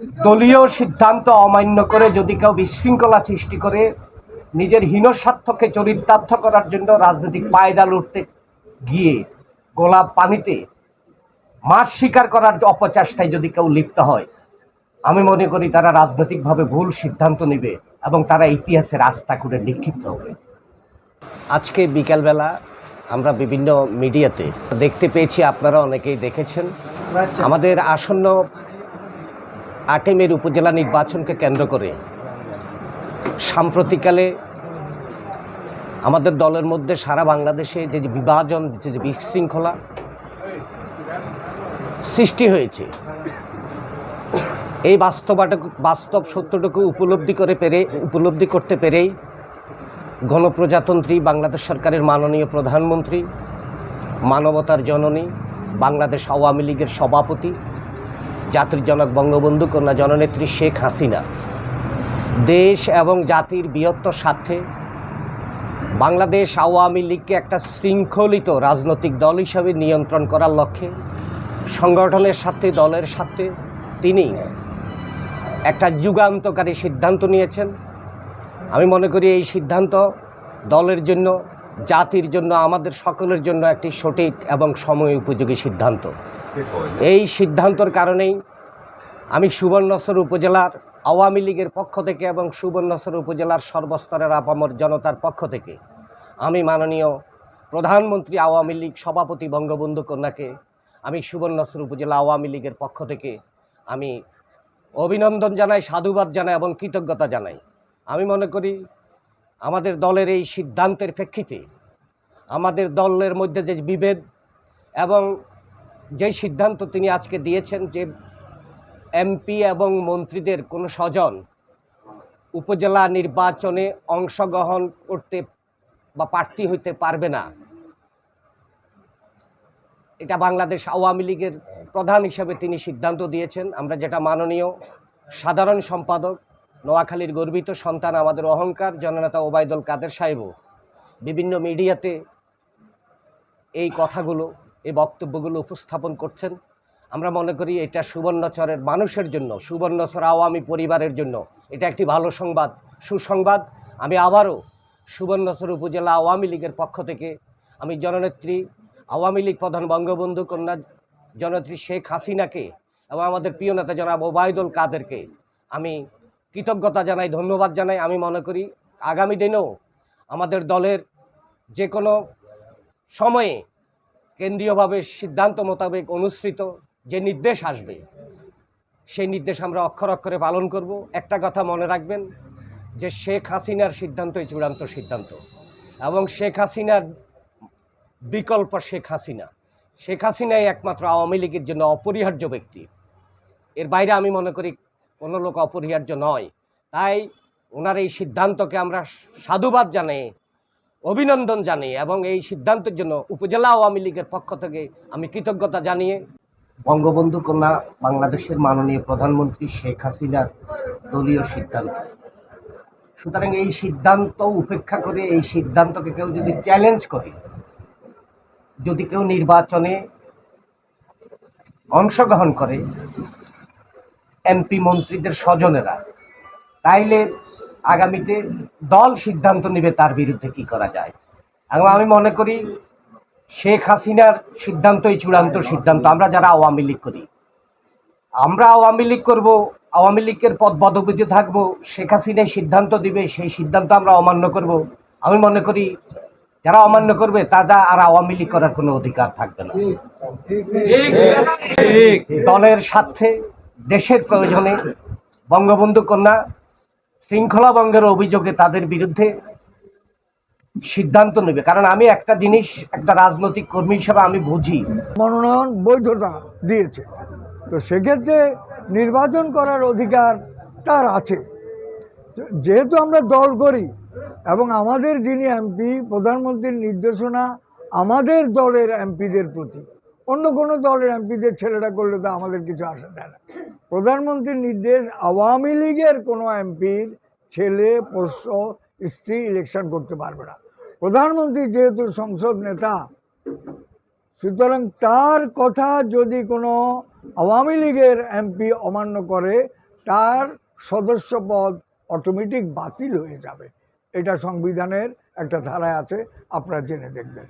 দলীয় সিদ্ধান্ত অমান্য করে যদি কেউ বিশৃঙ্খলা সৃষ্টি করে নিজের হীন স্বার্থকে চরিতার্থ করার জন্য রাজনৈতিক পায়দা লুটতে গিয়ে গোলাপ পানিতে মাছ শিকার করার অপচেষ্টায় যদি কেউ লিপ্ত হয় আমি মনে করি তারা রাজনৈতিকভাবে ভুল সিদ্ধান্ত নেবে এবং তারা ইতিহাসের রাস্তা করে নিক্ষিপ্ত হবে। আজকে বিকালবেলা আমরা বিভিন্ন মিডিয়াতে দেখতে পেয়েছি আপনারা অনেকেই দেখেছেন। আমাদের আসন্ন আটেমের উপজেলা নির্বাচনকে কেন্দ্র করে সাম্প্রতিককালে আমাদের দলের মধ্যে সারা বাংলাদেশে যে যে বিভাজন, যে যে বিশৃঙ্খলা সৃষ্টি হয়েছে, এই বাস্তবটাকে, বাস্তব সত্যটুকু উপলব্ধি করে পেরে, উপলব্ধি করতে পেরেই গণপ্রজাতন্ত্রী, বাংলাদেশ সরকারের মাননীয় প্রধানমন্ত্রী, মানবতার জননী, বাংলাদেশ আওয়ামী লীগের সভাপতি জাতির জনক বঙ্গবন্ধু কন্যা জননেত্রী শেখ হাসিনা। দেশ এবং জাতির বৃহত্তর স্বার্থে বাংলাদেশ আওয়ামী লীগকে একটা শৃঙ্খলিত রাজনৈতিক দল হিসাবে নিয়ন্ত্রণ করার লক্ষ্যে, সংগঠনের সাথে, দলের সাথে তিনি একটা যুগান্তকারী সিদ্ধান্ত নিয়েছেন। আমি মনে করি এই সিদ্ধান্ত দলের জন্য, জাতির জন্য, আমাদের সকলের জন্য একটি সঠিক এবং সময় উপযোগী সিদ্ধান্ত। এই সিদ্ধান্তর কারণেই আমি সুবর্ণসর উপজেলার আওয়ামী লীগের পক্ষ থেকে এবং সুবর্ণসর উপজেলার সর্বস্তরের আপামর জনতার পক্ষ থেকে আমি মাননীয় প্রধানমন্ত্রী আওয়ামী লীগ সভাপতি বঙ্গবন্ধু কন্যাকে, আমি সুবর্ণসর উপজেলা আওয়ামী লীগের পক্ষ থেকে আমি অভিনন্দন জানাই, সাধুবাদ জানাই এবং কৃতজ্ঞতা জানাই। আমি মনে করি আমাদের দলের এই সিদ্ধান্তের প্রেক্ষিতে আমাদের দলের মধ্যে যে বিভেদ এবং যে সিদ্ধান্ত তিনি আজকে দিয়েছেন যে এমপি এবং মন্ত্রীদের কোনো স্বজন উপজেলা নির্বাচনে অংশগ্রহণ করতে বা প্রার্থী হইতে পারবে না, এটা বাংলাদেশ আওয়ামী লীগের প্রধান হিসাবে তিনি সিদ্ধান্ত দিয়েছেন। আমরা যেটা মাননীয় সাধারণ সম্পাদক, নোয়াখালীর গর্বিত সন্তান আমাদের অহংকার, জননেতা ওবায়দুল কাদের সাহেবও বিভিন্ন মিডিয়াতে এই কথাগুলো এই বক্তব্যগুলো উপস্থাপন করছেন। আমরা মনে করি এটা সুবর্ণচরের মানুষের জন্য, সুবর্ণচর আওয়ামী পরিবারের জন্য। এটা একটি ভালো সংবাদ, সুসংবাদ। আমি আবারও সুবর্ণচর উপজেলা আওয়ামী লীগের পক্ষ থেকে আমি জননেত্রী, আওয়ামী লীগ প্রধান বঙ্গবন্ধু কন্যা জননেত্রী শেখ হাসিনাকে এবং আমাদের প্রিয় নেতা জনাব ওবায়দুল কাদেরকে আমি কৃতজ্ঞতা জানাই, ধন্যবাদ জানাই। আমি মনে করি আগামী দিনেও আমাদের দলের যে কোনো সময়ে কেন্দ্রীয়ভাবে সিদ্ধান্ত মোতাবেক অনুসৃত যে নির্দেশ আসবে, সেই নির্দেশ আমরা অক্ষর অক্ষরে পালন করব। একটা কথা মনে রাখবেন যে শেখ হাসিনার সিদ্ধান্তই চূড়ান্ত সিদ্ধান্ত এবং শেখ হাসিনার বিকল্প শেখ হাসিনা। শেখ হাসিনাই একমাত্র আওয়ামী লীগের জন্য অপরিহার্য ব্যক্তি। এর বাইরে আমি মনে করি কোনো লোক অপরিহার্য নয়। তাই ওনার এই সিদ্ধান্তকে আমরা সাধুবাদ জানাই। অভিনন্দন জানাই এবং এই সিদ্ধান্তের জন্য উপজেলা আওয়ামী লীগের পক্ষ থেকে আমি কৃতজ্ঞতা জানিয়ে বঙ্গবন্ধু কন্যা বাংলাদেশের মাননীয় প্রধানমন্ত্রী শেখ হাসিনার দলীয় সিদ্ধান্ত। সুতরাং এই সিদ্ধান্ত উপেক্ষা করে, এই সিদ্ধান্তকে কেউ যদি চ্যালেঞ্জ করে, যদি কেউ নির্বাচনে অংশগ্রহণ করে এমপি মন্ত্রীদের স্বজনেরা, তাইলে আগামীতে দল সিদ্ধান্ত নেবে তার বিরুদ্ধে কি করা যায়। এবং আমি মনে করি শেখ হাসিনার সিদ্ধান্তই চূড়ান্ত সিদ্ধান্ত। আমরা যারা আওয়ামী লীগ করি, আমরা আওয়ামী লীগ করব, আওয়ামী লীগের পদ পদবিতে থাকব, শেখ হাসিনাই সিদ্ধান্ত দিবে, সেই সিদ্ধান্ত আমরা অমান্য করব। আমি মনে করি যারা অমান্য করবে, তারা আর আওয়ামী লীগ করার কোনো অধিকার থাকবে না। দলের স্বার্থে, দেশের প্রয়োজনে, বঙ্গবন্ধু কন্যা শৃঙ্খলা ভঙ্গের অভিযোগে তাদের বিরুদ্ধে সিদ্ধান্ত নেবে। কারণ আমি একটা জিনিস, একটা রাজনৈতিক কর্মী হিসাবে আমি বুঝি। মনোনয়ন বৈধতা দিয়েছে। তো সেক্ষেত্রে নির্বাচন করার অধিকার তার আছে। যেহেতু আমরা দল করি এবং আমাদের যিনি এমপি, প্রধানমন্ত্রীর নির্দেশনা আমাদের দলের এমপিদের প্রতি। অন্য কোনো দলের এমপিদের ছেলেরা করলে তো আমাদের কিছু আসা যায় না। প্রধানমন্ত্রীর নির্দেশ, আওয়ামী লীগের কোনো এমপির ছেলে, পোষ্য, স্ত্রী ইলেকশন করতে পারবে না। প্রধানমন্ত্রী যেহেতু সংসদ নেতা, সুতরাং তার কথা যদি কোনো আওয়ামী লীগের এমপি অমান্য করে, তার সদস্য পদ অটোমেটিক বাতিল হয়ে যাবে। এটা সংবিধানের একটা ধারায় আছে, আপনারা জেনে দেখবেন।